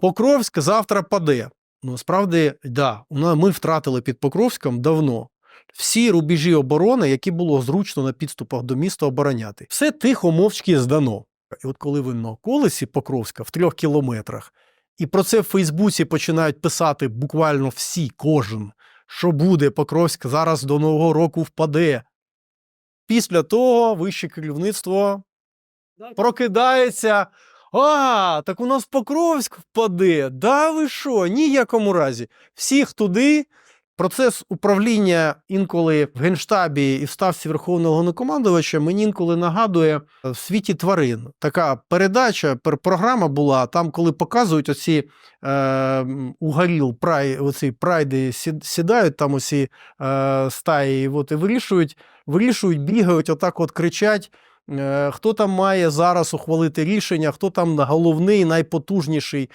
Покровськ завтра паде. Ну, справді, да, ми втратили під Покровськом давно всі рубежі оборони, які було зручно на підступах до міста обороняти. Все тихо, мовчки здано. І от коли ви на колесі Покровська в трьох кілометрах, і про це в Фейсбуці починають писати буквально всі, кожен, що буде, Покровськ зараз до Нового року впаде. Після того вище керівництво прокидається. А, так у нас Покровськ впаде. Да ви що? Ніякому разі. Всіх туди. Процес управління інколи в Генштабі і в ставці Верховного Головнокомандувача мені інколи нагадує в світі тварин. Така передача, програма була там, коли показують оці е, м, у горіл прай, оці прайди сідають там усі е, стаї, от, і вирішують, вирішують, бігають, отак от кричать. Е, Хто там має зараз ухвалити рішення, хто там головний, найпотужніший